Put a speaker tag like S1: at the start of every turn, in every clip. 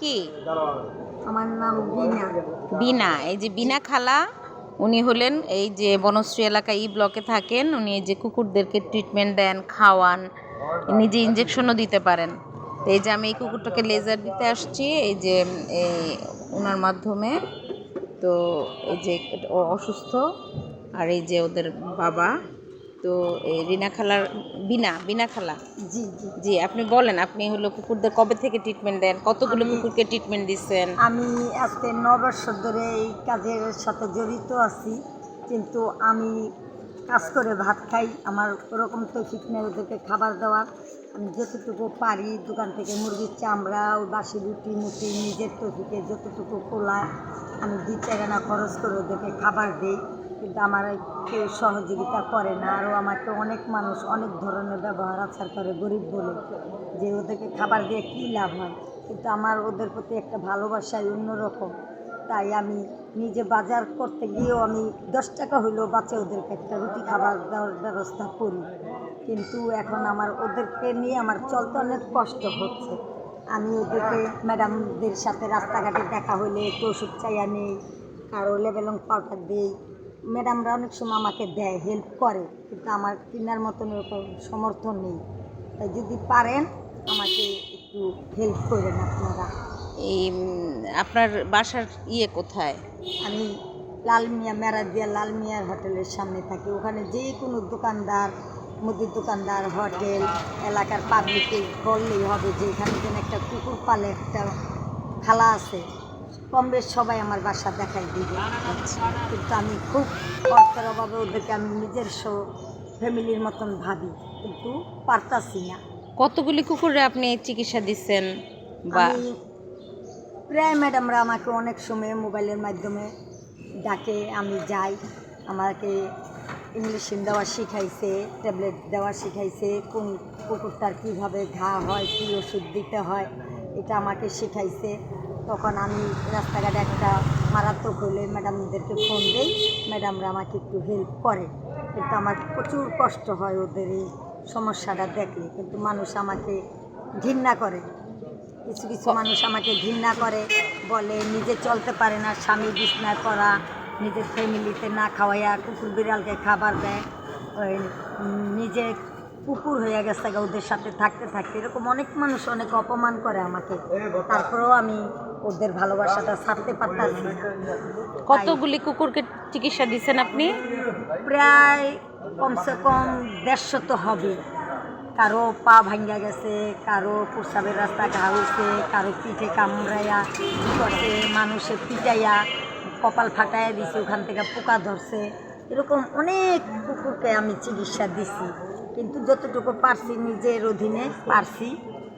S1: কি?
S2: আমার নাম বিনা।
S1: বিনা এই যে বিনা খালা উনি হলেন এই যে বনশ্রী এলাকা ই ব্লকে থাকেন উনি এই যে কুকুরদেরকে ট্রিটমেন্ট দেন খাওয়ান নিজে ইঞ্জেকশনও দিতে পারেন। তো এই যে আমি এই কুকুরটাকে লেজার দিতে আসছি এই যে এই ওনার মাধ্যমে। তো এই যে অসুস্থ আর এই যে ওদের বাবা তো এই রিনা খালার বিনা বিনা খালা?
S2: জি জি।
S1: আপনি বলেন আপনি হলো কুকুরদের কবে থেকে ট্রিটমেন্ট দেন? কতগুলো কুকুরকে ট্রিটমেন্ট দিচ্ছেন?
S2: আমি আজকে ন বছর ধরে এই কাজের সাথে জড়িত আছি কিন্তু আমি কাজ করে ভাত খাই আমার ওরকম তো নেই ওদেরকে খাবার দেওয়ার। আমি যতটুকু পারি দোকান থেকে মুরগির চামড়া ওই বাসি রুটি মুটি নিজের তফিকে যতটুকু কোলায় আমি দুই চার আনা খরচ করে ওদেরকে খাবার দিই। কিন্তু আমার কেউ সহযোগিতা করে না। আরও আমাকে অনেক মানুষ অনেক ধরনের ব্যবহার আচার করে, গরিব বলে, যে ওদেরকে খাবার দিয়ে কী লাভ হয়? কিন্তু আমার ওদের প্রতি একটা ভালোবাসাই অন্যরকম। তাই আমি নিজে বাজার করতে গিয়েও আমি দশ টাকা হইলেও বাঁচে ওদেরকে একটা রুটি খাবার দেওয়ার ব্যবস্থা করি। কিন্তু এখন আমার ওদেরকে নিয়ে আমার চলতে অনেক কষ্ট হচ্ছে। আমি ওদেরকে ম্যাডামদের সাথে রাস্তাঘাটে দেখা হলে একটু ওষুধ চাইয়া নেই, কারও লেবেলং পাউডার দিই ম্যাডামরা অনেক সময় আমাকে দেয় হেল্প করে কিন্তু আমার কেনার মতন এরকম সমর্থন নেই। তাই যদি পারেন আমাকে একটু হেল্প করেন আপনারা।
S1: এই আপনার বাসার ইয়ে কোথায়?
S2: আমি লাল মিয়া মেরাদিয়া লাল মিয়ার হোটেলের সামনে থাকি। ওখানে যে কোনো দোকানদার মুদির দোকানদার হোটেল এলাকার পাবলিকে বললেই হবে যে এখানে যেন একটা কুকুর পালে একটা খালা আছে। কম বেশ সবাই আমার বাসা দেখাই দিবে। কিন্তু আমি খুব অর্থের অভাবে ওদেরকে আমি নিজের ফ্যামিলির মতন ভাবি কিন্তু পারতাছি না।
S1: কতগুলি কুকুরে আপনি চিকিৎসা দিচ্ছেন বা
S2: প্রায় ম্যাডামরা আমাকে অনেক সময় মোবাইলের মাধ্যমে ডাকে আমি যাই। আমাকে ইংলিশিন দেওয়া শিখাইছে ট্যাবলেট দেওয়া শিখাইছে কোন কুকুরটার কীভাবে ঘা হয় কী ওষুধ দিতে হয় এটা আমাকে শিখাইছে। তখন আমি রাস্তাঘাটে একটা মারাত্মক হলে ম্যাডামদেরকে ফোন দেই। ম্যাডামরা আমাকে একটু হেল্প করে। কিন্তু আমার প্রচুর কষ্ট হয় ওদের এই সমস্যাটা দেখলে। কিন্তু মানুষ আমাকে ঘৃণা করে। কিছু কিছু মানুষ আমাকে ঘৃণা করে। বলে নিজে চলতে পারে না স্বামী বিছনায় করা নিজের ফ্যামিলিতে না খাওয়াইয়া কুকুর বিড়ালকে খাবার দেয়। ওই নিজে কুকুর হয়ে গেছে ওদের সাথে থাকতে থাকতে। এরকম অনেক মানুষ অনেক অপমান করে আমাকে। তারপরেও আমি ওদের ভালোবাসাটা ছাড়তে পারতাছি না।
S1: কতগুলি কুকুরকে চিকিৎসা দিচ্ছেন আপনি?
S2: প্রায় কমসে কম দেড়শো তো হবে। কারও পা ভাঙ্গা গেছে কারও প্রস্রাবের রাস্তা ঘা হয়েছে কারও পিঠে কামড়াইয়া কি করছে মানুষের পিটাইয়া কপাল ফাটাইয়া দিছে ওখান থেকে পোকা ধরছে। এরকম অনেক কুকুরকে আমি চিকিৎসা দিছি। কিন্তু যতটুকু পারছি নিজের অধীনে পারছি।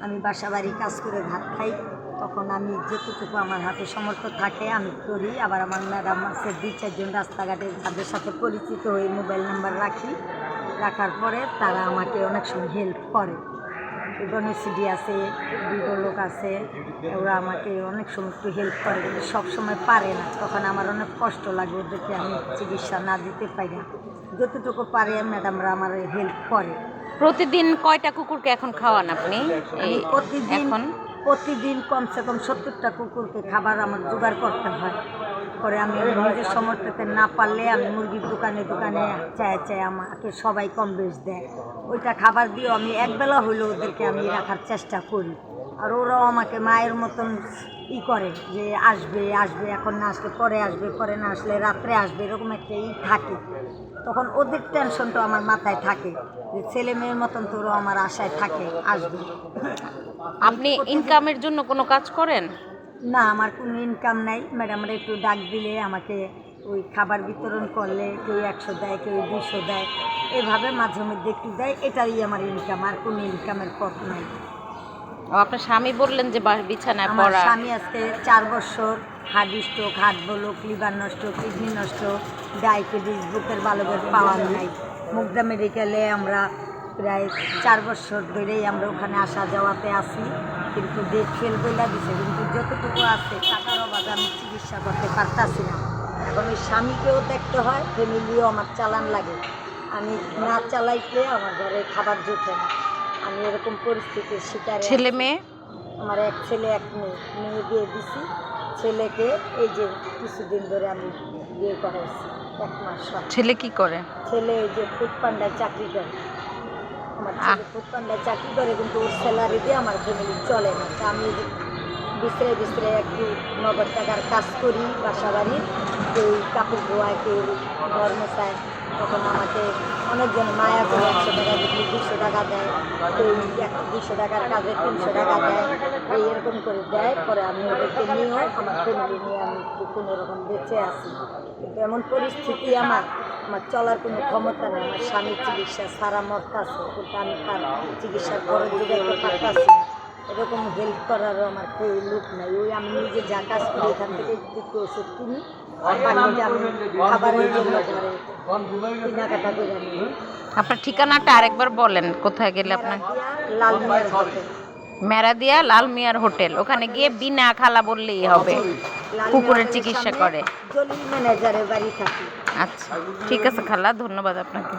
S2: আমি বাসা বাড়ি কাজ করে ভাত খাই, তখন আমি যতটুকু আমার হাতে সমর্থ থাকে আমি করি। আবার আমার ম্যাডাম আছে, দুই চারজন রাস্তাঘাটে তাদের সাথে পরিচিত হয়ে মোবাইল নাম্বার রাখি। রাখার পরে তারা আমাকে অনেক সময় হেল্প করে। গণেশিডি আছে বিগো লোক আছে ওরা আমাকে অনেক সময় একটু হেল্প করে কিন্তু সব সময় পারে না। তখন আমার অনেক কষ্ট লাগে ওদেরকে আমি চিকিৎসা না দিতে পারি না। যতটুকু পারে ম্যাডামরা আমার হেল্প করে।
S1: প্রতিদিন কয়টা কুকুরকে এখন খাওয়ান আপনি? এই
S2: প্রতিদিন
S1: এখন?
S2: প্রতিদিন কমসে কম সত্তরটা কুকুরকে খাবার আমার জোগাড় করতে হয়। পরে আমি নিজের সমর্থতে না পারলে আমি মুরগির দোকানে দোকানে চায় চায় আমাকে সবাই কম বেশ দেয়। ওইটা খাবার দিয়েও আমি একবেলা হলেও ওদেরকে আমি রাখার চেষ্টা করি। আর ওরাও আমাকে মায়ের মতন ই করে যে আসবে আসবে, এখন না আসলে পরে আসবে, পরে না আসলে রাত্রে আসবে, এরকম একটা ই থাকে। তখন ওদের টেনশনটা আমার মাথায় থাকে যে ছেলে মেয়ের মতন তো ওরাও আমার আশায় থাকে, আসবে।
S1: আপনি ইনকামের জন্য কোনো কাজ করেন?
S2: না আমার কোনো ইনকাম নাই। ম্যাডামরা একটু ডাক দিলে আমাকে ওই খাবার বিতরণ করলে কেউ একশো দেয় কেউ দুশো দেয়। এভাবে মাঝে মধ্যে একটু দেয় এটাই আমার ইনকাম আর কোনো ইনকামের পথ নাই।
S1: ও আপনার স্বামী বললেন যে বিছানায়
S2: আমার
S1: পড়া।
S2: স্বামী আজকে চার বছর heart stroke heart block liver নষ্ট কিডনি নষ্ট ডায়াবেটিস বুকের বালকের পাওয়া নাই। মুগদা মেডিকেলে আমরা প্রায় চার বছর ধরেই আমরা ওখানে আসা যাওয়াতে আসি কিন্তু ডেট ফেল বইলা দিছে। কিন্তু যতটুকু আছে টাকার অভাবে আমি চিকিৎসা করতে পারতাছি না। এখন ওই স্বামীকেও দেখতে হয় ফ্যামিলিও আমার চালান লাগে। আমি না চালাইতে আমার ঘরে খাবার জোটে না। আমি এরকম পরিস্থিতির শিকার
S1: ছেলে মেয়ে?
S2: আমার এক ছেলে এক মেয়ে। মেয়ে বিয়ে দিছি। ছেলেকে এই যে কিছুদিন ধরে আমি বিয়ে করাইছি এক মাস।
S1: ছেলে কি করে?
S2: ছেলে এই যে ফুড পান্ডায় চাকরি করে। আমার। ছেলে চাকরি করে কিন্তু ওর স্যালারি দিয়ে আমার ফ্যামিলি চলে না। তা আমি বিস্তারে বিস্তারে একটু নগদ টাকার কাজ করি বাসা বাড়ির কেউ কাপড় ধোয়ায় কেউ ঘর মোছায় তখন আমাকে অনেকজন মায়া করে একশো টাকা দিলে দুশো টাকা দেয় কেউ এক দুশো টাকার কাজে তিনশো টাকা দেয় এই এরকম করে দেয় পরে আমি ওদেরকে নিয়েও আমার ফ্যামিলি নিয়ে আমি কোনো রকম বেঁচে কিন্তু এমন পরিস্থিতি আমার। আমার চলার কোনো ক্ষমতা নেই। আমার স্বামীর চিকিৎসা সারা মরতে আছে কিন্তু আমি তার চিকিৎসার খরচ যোগাইতে পারতাছি। এরকম হেল্প করারও আমার কেউ লোক নাই। ওই আমি নিজে যা কাজ করি এখান থেকে একটু ওষুধ কিনি বাকিটা আমি খাবারের জন্য ঘরে কেনাকাটা করে
S1: আপনার ঠিকানাটা আরেকবার বলেন কোথায় গেলে আপনার?
S2: লাল
S1: মেরাদিয়া লাল মিয়ার হোটেল। ওখানে গিয়ে বিনা খালা বললেই হবে। কুকুরের চিকিৎসা করে।
S2: ম্যানেজারের বাড়ি থাকি।
S1: আচ্ছা ঠিক আছে খালা ধন্যবাদ আপনাকে।